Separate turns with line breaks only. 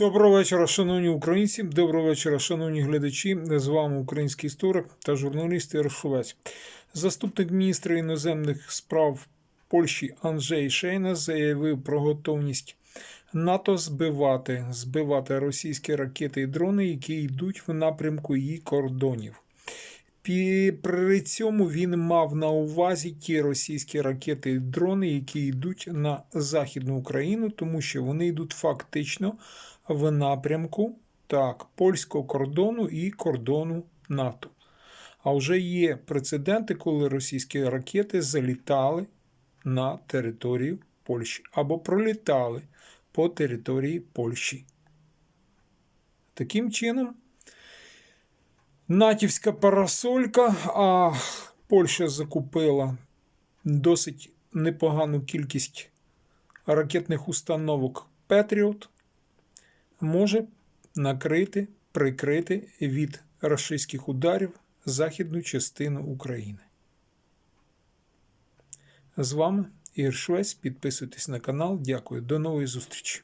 Доброго вечора, шановні українці. Доброго вечора, шановні глядачі. З вами український історик та журналіст Ярошовець. Заступник міністра іноземних справ Польщі Анджей Шейна заявив про готовність НАТО збивати, збивати російські ракети і дрони, які йдуть в напрямку її кордонів. При цьому він мав на увазі ті російські ракети і дрони, які йдуть на Західну Україну, тому що вони йдуть фактично в напрямку так, польського кордону і кордону НАТО. А вже є прецеденти, коли російські ракети залітали на територію Польщі або пролітали по території Польщі. Таким чином, натівська парасолька, а Польща закупила досить непогану кількість ракетних установок Петріот, може накрити, прикрити від рашистських ударів західну частину України. З вами Ігор Швець. Підписуйтесь на канал. Дякую. До нової зустрічі.